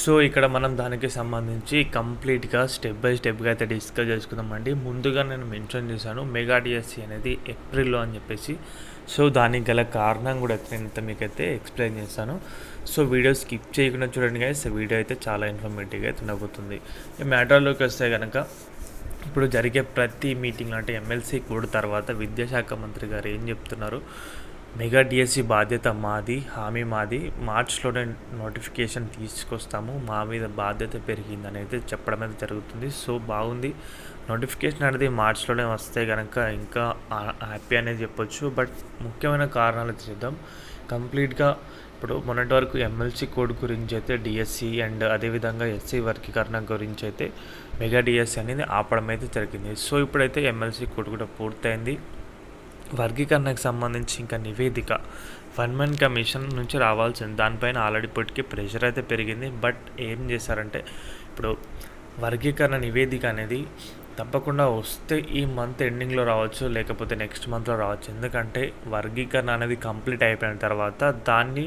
So ఇక్కడ మనం దానికి సంబంధించి కంప్లీట్గా స్టెప్ బై స్టెప్గా అయితే డిస్కస్ చేసుకుందామండి. ముందుగా నేను మెన్షన్ చేశాను మెగా డిఎస్సి అనేది ఏప్రిల్లో అని చెప్పేసి. సో దానికి గల కారణం కూడా నేను మీకైతే ఎక్స్ప్లెయిన్ చేస్తాను. సో వీడియో స్కిప్ చేయకుండా చూడండి గైస్ వీడియో అయితే చాలా ఇన్ఫర్మేటివ్గా అయితే నవ్వుతుంది. ఈ మ్యాటర్లోకి వస్తే కనుక ఇప్పుడు జరిగే ప్రతి మీటింగ్ అంటే ఎమ్మెల్సీ కూడా తర్వాత విద్యాశాఖ మంత్రి గారు ఏం చెప్తున్నారు? మెగా డిఎస్సి బాధ్యత మాది హామీ మాది. మార్చ్లోనే నోటిఫికేషన్ తీసుకొస్తాము. మా మీద బాధ్యత పెరిగిందని అయితే చెప్పడం అయితే జరుగుతుంది. సో బాగుంది. నోటిఫికేషన్ అనేది మార్చ్లోనే వస్తే కనుక ఇంకా హ్యాపీ అనేది చెప్పొచ్చు. బట్ ముఖ్యమైన కారణాలు చూద్దాం కంప్లీట్గా ఇప్పుడు మొన్నటి వరకు ఎమ్మెల్సీ కోడ్ గురించి అయితే డిఎస్సి అండ్ అదేవిధంగా ఎస్సీ వర్గీకరణ గురించి అయితే మెగా డిఎస్సి అనేది ఆపడం అయితే జరిగింది. సో ఇప్పుడైతే ఎమ్మెల్సీ కోడ్ కూడా పూర్తయింది. వర్గీకరణకు సంబంధించి ఇంకా నివేదిక వన్ మెన్ కమిషన్ నుంచి రావాల్సింది. దానిపైన ఆల్రెడీ ఇప్పటికీ ప్రెషర్ అయితే పెరిగింది. బట్ ఏం చేశారంటే ఇప్పుడు వర్గీకరణ నివేదిక అనేది తప్పకుండా వస్తే ఈ మంత్ ఎండింగ్లో రావచ్చు లేకపోతే నెక్స్ట్ మంత్లో రావచ్చు. ఎందుకంటే వర్గీకరణ అనేది కంప్లీట్ అయిపోయిన తర్వాత దాన్ని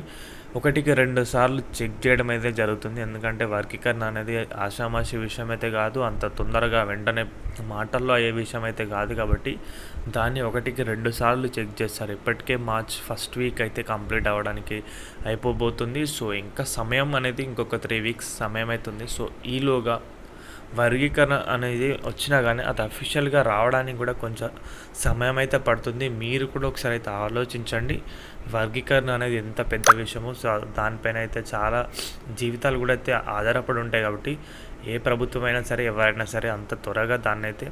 ఒకటికి రెండు సార్లు చెక్ చేయడం అయితే జరుగుతుంది. ఎందుకంటే వర్గీకరణ అనేది ఆషామాషి విషయం అయితే కాదు అంత తొందరగా వెంటనే మాటల్లో అయ్యే విషయం అయితే కాదు కాబట్టి దాన్ని ఒకటికి రెండు సార్లు చెక్ చేస్తారు. ఇప్పటికే మార్చ్ ఫస్ట్ వీక్ అయితే కంప్లీట్ అవ్వడానికి అయిపోబోతుంది. సో ఇంకా సమయం అనేది ఇంకొక త్రీ వీక్స్ సమయం అవుతుంది. సో ఈలోగా వర్గీకరణ అనేది వచ్చినా కానీ అది అఫీషియల్గా రావడానికి కూడా కొంచెం సమయం అయితే పడుతుంది. మీరు కూడా ఒకసారి అయితే ఆలోచించండి. వర్గీకరణ అనేది ఎంత పెద్ద విషయమో సో దానిపైన అయితే చాలా జీవితాలు కూడా అయితే ఆధారపడి ఉంటాయి కాబట్టి ఏ ప్రభుత్వం అయినా సరే ఎవరైనా సరే అంత త్వరగా దాన్ని అయితే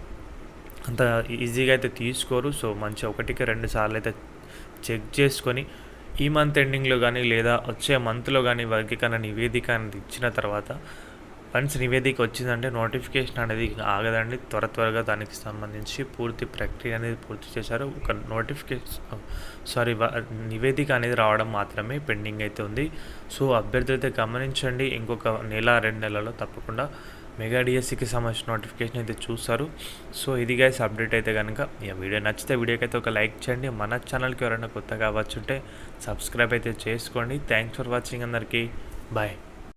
అంత ఈజీగా అయితే తీసుకోరు. సో మంచి ఒకటికి రెండు సార్లు అయితే చెక్ చేసుకొని ఈ మంత్ ఎండింగ్లో కానీ లేదా వచ్చే మంత్లో కానీ వర్గీకరణ నివేదిక అనేది ఇచ్చిన తర్వాత వన్స్ నివేదిక వచ్చిందంటే నోటిఫికేషన్ అనేది ఆగదండి. త్వర త్వరగా దానికి సంబంధించి పూర్తి ప్రక్రియ అనేది పూర్తి చేశారు. ఒక నోటిఫికేషన్ సారీ నివేదిక అనేది రావడం మాత్రమే పెండింగ్ అయితే ఉంది. సో అభ్యర్థులు అయితే గమనించండి. ఇంకొక నెల రెండు నెలల్లో తప్పకుండా మెగా డిఎస్సికి సంబంధించిన నోటిఫికేషన్ అయితే చూస్తారు. సో ఇది గైస్ అప్డేట్ అయితే కనుక ఈ వీడియో నచ్చితే వీడియోకి అయితే ఒక లైక్ చేయండి. మన ఛానల్కి ఎవరైనా కొత్తగా వచ్చుంటే సబ్స్క్రైబ్ అయితే చేసుకోండి. థ్యాంక్స్ ఫర్ వాచింగ్ అందరికీ. బాయ్